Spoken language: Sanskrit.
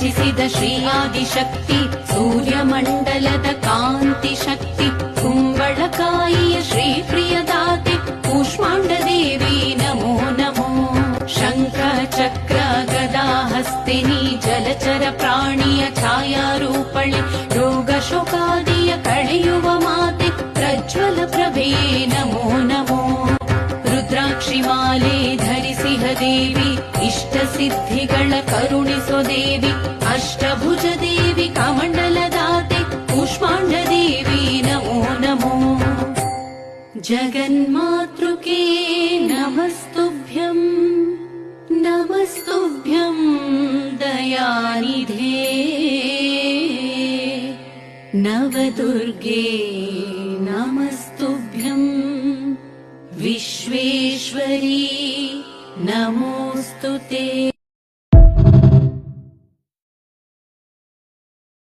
श्री आदिशक्ति सूर्यमण्डलद कान्ति शक्ति कुम्बकायि श्रीप्रियदाति कूष्माण्ड देवेन मोनवो शङ्करचक्र गदाहस्तिनी जलचर प्राणीय छायारूपणि रोगशोकादीय कलयुव मातिक् प्रज्वलप्रभेण मोनमो रुद्राक्षि माले ಮಾತೆ ಪ್ರಜ್ವಲ ಪ್ರಭೆಯೇ ನಮೋ ನಮೋ ರುದ್ರಾಕ್ಷಿ ಮಾಲೆ ಧರಿಸಿಹ ದೇವಿ ಇಷ್ಟ ಸಿದ್ಧಿಗಳ ಕರುಣಿಸೋ ದೇವಿ ಅಷ್ಟಭುಜ ದೇವಿ ಕಮಂಡಲದಾತೆ ಕೂಷ್ಮಾಂಡ ದೇವಿ ನಮೋ ನಮೋ जगन्मातृके नमस्तुभ्यम् नमस्तुभ्यम् दयानिधे नवदुर्गे नमस्तुभ्यम् विश्वेश्वरी नमोऽस्तु ते